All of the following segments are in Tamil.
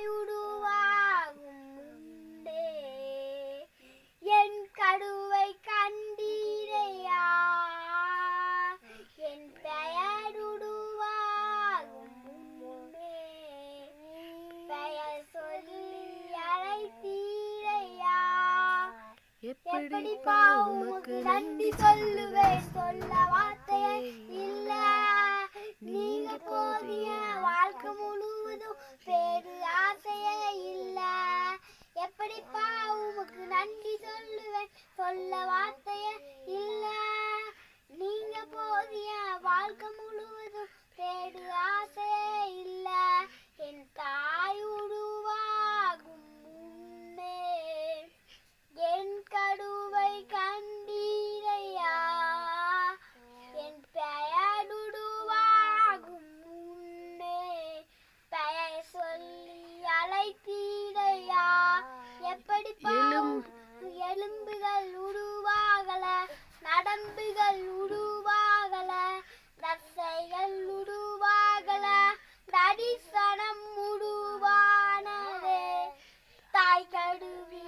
கருவாயுடுவாகும் உண்டே என் கடுவை கண்டீரையா. என் பெயருடுவாகும் உண்டே பெயர் சொல்லி எப்படி உமக்கு நன்றி சொல்லுவேன்? சொல்ல வார்த்தையே இல்லை. சொல்ல வார்த்தைய இல்ல. நீங்க போதிய வாழ்க்கை to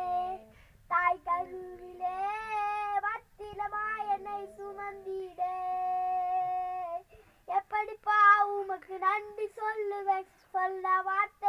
கருவே தாய் கருவிலே வத்திலமா என்னை சுமந்திட. எப்படிப்பா உமக்கு நன்றி சொல்லுவேன்? சொல்ல வார்த்தை